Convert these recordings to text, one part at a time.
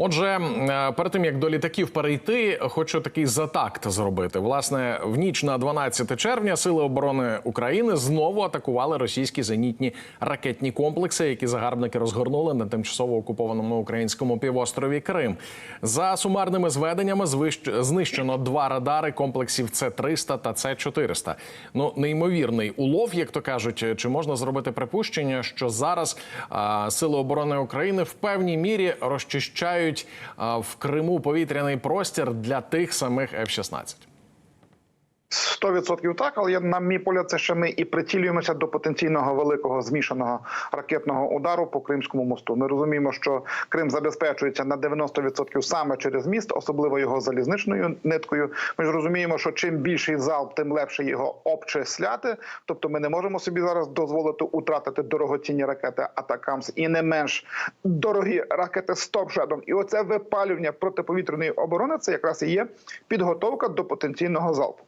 Отже, е, перед тим як до літаків перейти, хочу такий затакт зробити. Власне, в ніч на 12 червня сили оборони України знову атакували російські зенітні ракетні комплекси, які загарбники розгорнули на тимчасово окупованому українському півострові Крим. За сумарними зведеннями знищено два радари комплексів С 300 та С 400 Ну неймовірний улов, як то кажуть. Чи можна зробити припущення, що зараз а, сили оборони України в певній мірі розчищають а, в Криму повітряний простір для тих самих F-16? 100% так, але я, на мій погляд, це ще ми і прицілюємося до потенційного великого змішаного ракетного удару по Кримському мосту. Ми розуміємо, що Крим забезпечується на 90% саме через міст, особливо його залізничною ниткою. Ми ж розуміємо, що чим більший залп, тим легше його обчисляти. Тобто, ми не можемо собі зараз дозволити утратити дорогоцінні ракети Атакамс і не менш дорогі ракети Стопшедом. І оце випалювання протиповітряної оборони це якраз і є підготовка до потенційного залпу.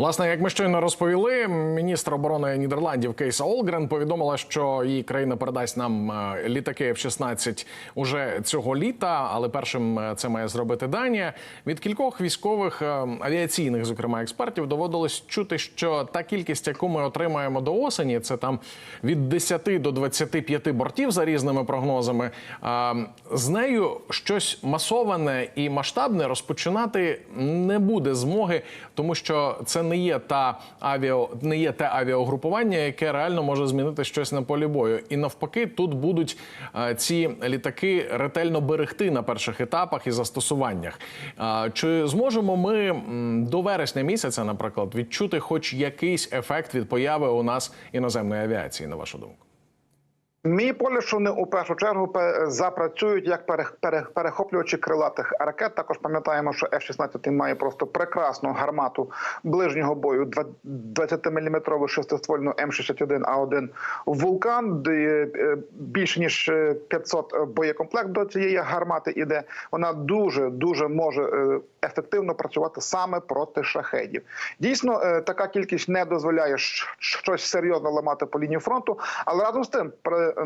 Власне, як ми щойно розповіли, міністр оборони Нідерландів Кейса Олгрен повідомила, що її країна передасть нам е, літаки F-16 уже цього літа, але першим е, це має зробити Данія. Від кількох військових е, авіаційних, зокрема експертів, доводилось чути, що та кількість, яку ми отримаємо до осені, це там від 10 до 25 бортів за різними прогнозами. З нею щось масоване і масштабне розпочинати не буде змоги, тому що це не є та авіа, не є те авіагрупування, яке реально може змінити щось на полі бою. І навпаки, тут будуть е, ці літаки ретельно берегти на перших етапах і застосуваннях. Е, Чи зможемо ми до вересня місяця, наприклад, відчути хоч якийсь ефект від появи у нас іноземної авіації, на вашу думку? Мій поля, що вони у першу чергу запрацюють як перех- перех- перехоплювачі крилатих ракет. Також пам'ятаємо, що F-16 має просто прекрасну гармату ближнього бою 20-мм шестиствольну М61А1 Вулкан, е, більше ніж е, 500 боєкомплект до цієї гармати іде. Вона дуже дуже може е, ефективно працювати саме проти шахедів. Дійсно, е, така кількість не дозволяє щось серйозно ламати по лінії фронту. Але разом з тим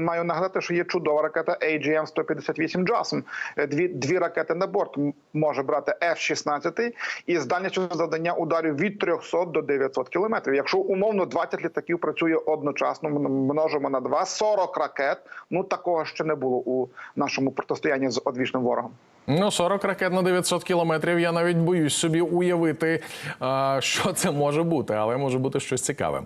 маю нагадати, що є чудова ракета AGM-158 JASM. Е, Дві дві ракети на борт може брати F-16 і з дальністю завдання ударів від 300 до 900 кілометрів. Якщо умовно 20 літаків працює одночасно, множимо на 2, 40 ракет. Ну такого ще не було у нашому протистоянні з одвічним ворогом. Ну, 40 ракет на 900 кілометрів. Я навіть боюсь собі уявити, що це може бути, але може бути щось цікаве.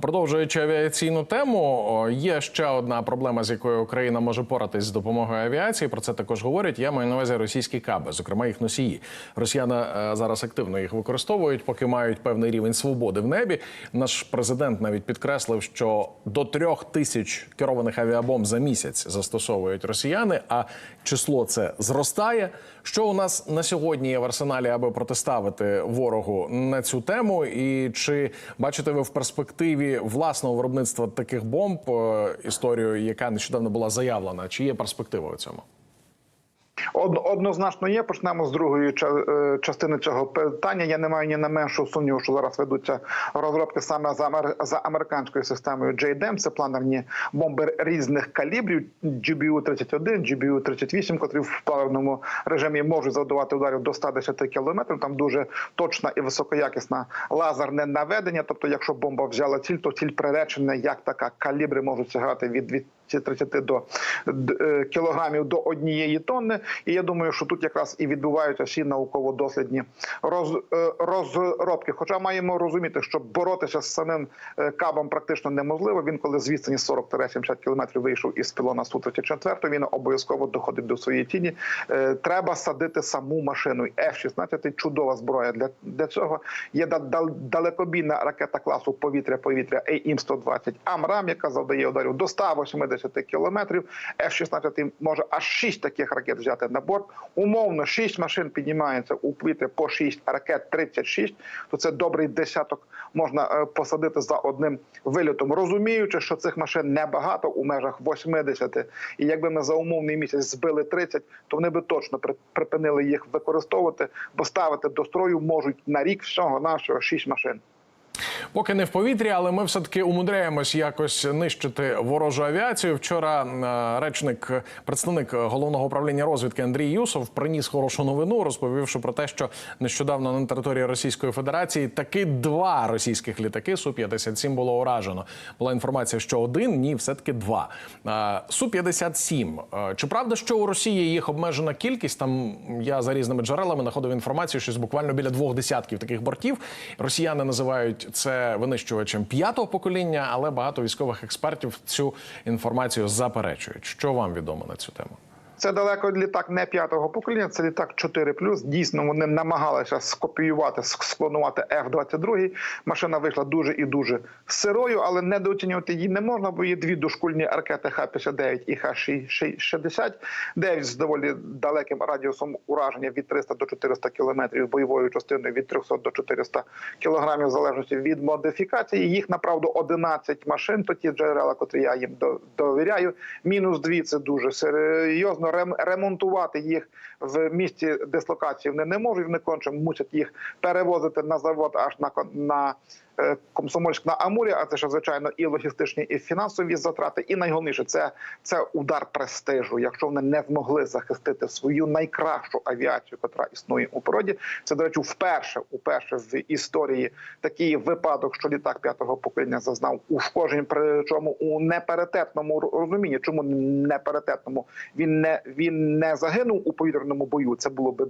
Продовжуючи авіаційну тему, є ще одна проблема, з якою Україна може поратись з допомогою авіації. Про це також говорять. Я маю на увазі російські каби, зокрема їх носії. Росіяни е, зараз активно їх використовують, поки мають певний рівень свободи в небі. Наш президент навіть підкреслив, що до трьох тисяч керованих авіабомб за місяць застосовують росіяни, а число це зростає. Що у нас на сьогодні є в арсеналі, аби протиставити ворогу на цю тему? І чи бачите ви в перспективі власного виробництва таких бомб е, історію, яка нещодавно була заявлена? Чи є перспектива у цьому? Од- Однозначно є. Почнемо з другої е, частини цього питання. Я не маю ні на меншу сумніву, що зараз ведуться розробки саме за, амер... американською системою JDAM. Це планерні бомби різних калібрів GBU-31, GBU-38, котрі в планерному режимі можуть завдавати ударів до 110 кілометрів. Там дуже точна і високоякісна лазерне наведення. Тобто, якщо бомба взяла ціль, то ціль приречена як така. Калібри можуть сягати від 230 до е, кілограмів до однієї тонни. І я думаю, що тут якраз і відбуваються всі науково-дослідні е, розробки. Хоча маємо розуміти, що боротися з самим е, кабом практично неможливо. Він, коли з відстані 40-70 кілометрів вийшов із пілона су 34 він обов'язково доходить до своєї тіні. Треба садити саму машину. F-16 – чудова зброя для, для цього. Є да- дал- далекобійна ракета класу повітря-повітря AIM-120 Амрам, яка завдає ударів до 180 кілометрів. F-16 може аж 6 таких ракет взяти на борт. Умовно 6 машин піднімається у повітря по 6 ракет 36, то це добрий десяток можна е, посадити за одним вильотом. Розуміючи, що цих машин небагато у межах 80, і якби ми за умовний місяць збили 30, то вони би точно припинили їх використовувати, бо ставити до строю можуть на рік всього нашого 6 машин. Поки не в повітрі, але ми все таки умудряємось якось нищити ворожу авіацію. Вчора е, речник, представник головного управління розвідки Андрій Юсов приніс хорошу новину, розповівши про те, що нещодавно на території Російської Федерації таки два російських літаки су 57 було уражено. Була інформація, що один ні, все таки два. Су 57 Чи правда, що у Росії їх обмежена кількість? Там я за різними джерелами знаходив інформацію, що буквально біля двох десятків таких бортів. Росіяни називають це винищувачем п'ятого покоління, але багато військових експертів цю інформацію заперечують. Що вам відомо на цю тему? Це далеко літак не п'ятого покоління, це літак 4 Дійсно, вони намагалися скопіювати, склонувати F-22. Машина вийшла дуже і дуже сирою, але недооцінювати її не можна, бо є дві дошкульні ракети Х-59 і Х-69 з доволі далеким радіусом ураження від 300 до 400 кілометрів, бойовою частиною від 300 до 400 кілограмів, в залежності від модифікації. Їх направду 11 машин. То ті джерела, котрі я їм довіряю. Мінус дві це дуже серйозно ремонтувати їх в місці дислокації вони не можуть. Вони конче мусять їх перевозити на завод аж на на Комсомольськ на Амурі. А це ж звичайно і логістичні, і фінансові затрати. І найголовніше це, це удар престижу. Якщо вони не змогли захистити свою найкращу авіацію, яка існує у природі. Це до речі, вперше, уперше в історії такий випадок, що літак п'ятого покоління зазнав ушкоджень, причому у неперететному розумінні. Чому неперететному він не він не загинув у повітряному бою? Це було би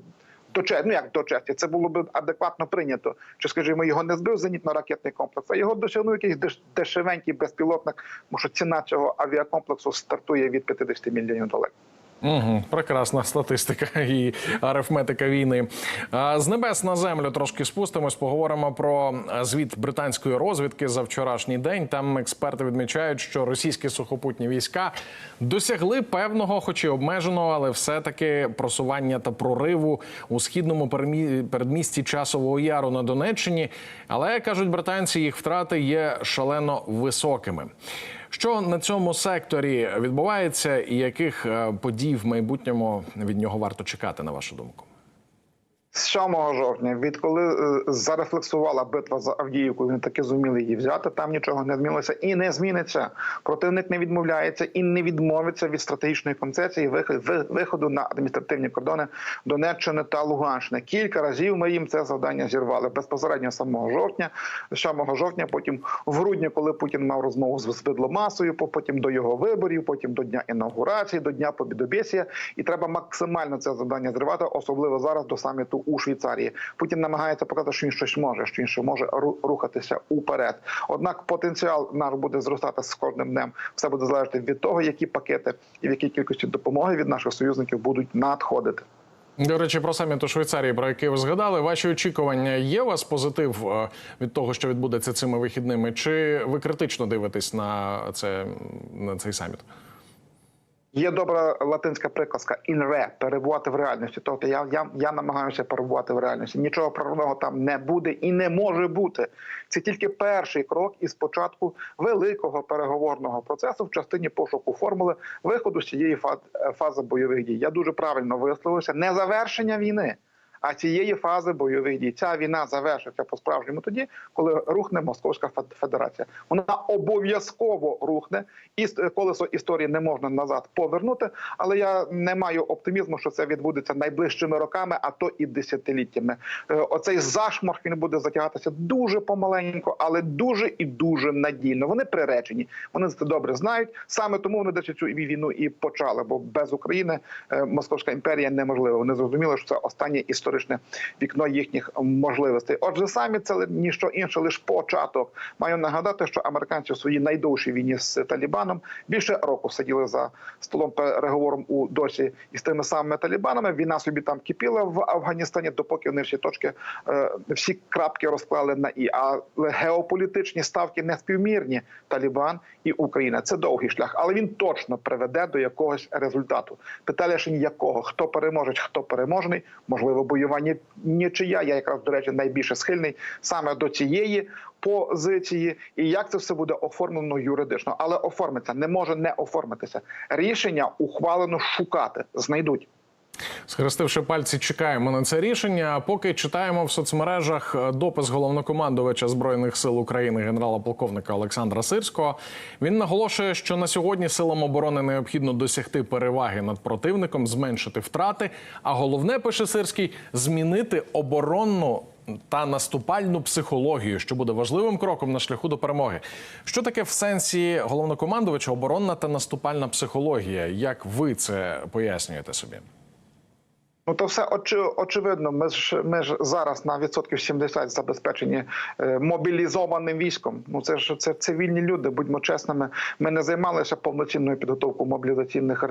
ну як до честі, це було б адекватно прийнято. Чи скажімо, його не збив зенітно-ракетний комплекс, а його досягнув якийсь деш, дешевенький безпілотник, тому що ціна цього авіакомплексу стартує від 50 мільйонів доларів. Угу, Прекрасна статистика і арифметика війни. З небес на землю трошки спустимось. Поговоримо про звіт британської розвідки за вчорашній день. Там експерти відмічають, що російські сухопутні війська досягли певного, хоч і обмеженого, але все-таки просування та прориву у східному передмісті часового яру на Донеччині. Але кажуть британці, їх втрати є шалено високими. Що на цьому секторі відбувається, і яких подій в майбутньому від нього варто чекати, на вашу думку? З 7 жовтня, відколи зарефлексувала битва за Авдіївку, вони таки зуміли її взяти. Там нічого не змінилося і не зміниться. Противник не відмовляється і не відмовиться від стратегічної концепції виходу на адміністративні кордони Донеччини та Луганщини. Кілька разів ми їм це завдання зірвали безпосередньо 7 жовтня, 7 жовтня. Потім в грудні, коли Путін мав розмову з Видломасою, потім до його виборів, потім до дня інаугурації, до дня Побідобєсія. І треба максимально це завдання зривати, особливо зараз до саміту у Швейцарії. Путін намагається показати, що він щось може, що він ще може рухатися уперед. Однак потенціал наш буде зростати з кожним днем. Все буде залежати від того, які пакети і в якій кількості допомоги від наших союзників будуть надходити. До речі, про саміт у Швейцарії, про який ви згадали, ваші очікування є у вас позитив е, від того, що відбудеться цими вихідними? Чи ви критично дивитесь на це на цей саміт? Є добра латинська приказка «in re» – перебувати в реальності. Тобто я я, я намагаюся перебувати в реальності. Нічого прорвного там не буде і не може бути. Це тільки перший крок із початку великого переговорного процесу в частині пошуку формули виходу з цієї фази бойових дій. Я дуже правильно висловився. Не завершення війни. А цієї фази бойових дій ця війна завершиться по справжньому тоді, коли рухне Московська Федерація. Вона обов'язково рухне, і колесо історії не можна назад повернути. Але я не маю оптимізму, що це відбудеться найближчими роками, а то і десятиліттями. Е, оцей зашморг він буде затягатися дуже помаленько, але дуже і дуже надійно. Вони приречені. Вони це добре знають. Саме тому вони десь цю війну і почали. Бо без України е, Московська імперія неможлива. Вони зрозуміли, що це остання історія історичне вікно їхніх можливостей. Отже, самі це ніщо інше, лише початок. Маю нагадати, що американці у своїй найдовшій війні з Талібаном більше року сиділи за столом переговором у досі із тими самими Талібанами. Війна собі там кипіла в Афганістані, допоки вони всі точки е, всі крапки розклали на і. А геополітичні ставки не співмірні. Талібан і Україна. Це довгий шлях, але він точно приведе до якогось результату. Питання ж якого хто переможе, хто переможений, можливо, бою воювання нічия. Я якраз до речі найбільше схильний саме до цієї позиції, і як це все буде оформлено юридично, але оформиться не може не оформитися. Рішення ухвалено шукати знайдуть. Схрестивши пальці, чекаємо на це рішення. Поки читаємо в соцмережах е, допис головнокомандувача збройних сил України генерала полковника Олександра Сирського. Він наголошує, що на сьогодні силам оборони необхідно досягти переваги над противником, зменшити втрати. А головне, пише Сирський, змінити оборонну. Та наступальну психологію, що буде важливим кроком на шляху до перемоги. Що таке в сенсі головнокомандувача оборонна та наступальна психологія? Як ви це пояснюєте собі? Ну то все очи, очевидно. Ми ж ми ж зараз на відсотків 70 забезпечені е, мобілізованим військом. Ну це ж це цивільні люди. Будьмо чесними. Ми не займалися повноцінною підготовкою мобілізаційних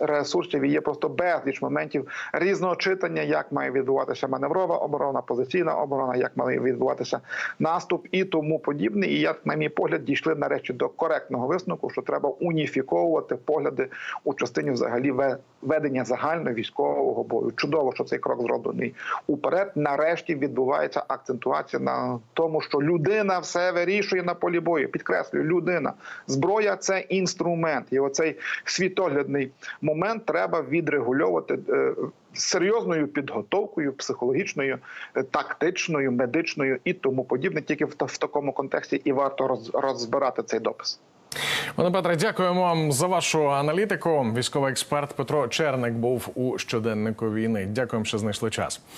ресурсів. І є просто безліч моментів різного читання, як має відбуватися маневрова оборона, позиційна оборона, як має відбуватися наступ і тому подібне. І як, на мій погляд, дійшли нарешті до коректного висновку, що треба уніфіковувати погляди у частині взагалі ве- ведення загального військового бою. Чудово, що цей крок зроблений уперед. Нарешті відбувається акцентуація на тому, що людина все вирішує на полі бою. Підкреслюю, людина зброя це інструмент, і оцей світоглядний момент треба відрегульовувати. е, Серйозною підготовкою, психологічною, е, тактичною, медичною і тому подібне. Тільки в, такому контексті і варто роз, розбирати цей допис. Пане Петре, дякуємо вам за вашу аналітику. Військовий експерт Петро Черник був у щоденнику війни. Дякуємо, що знайшли час.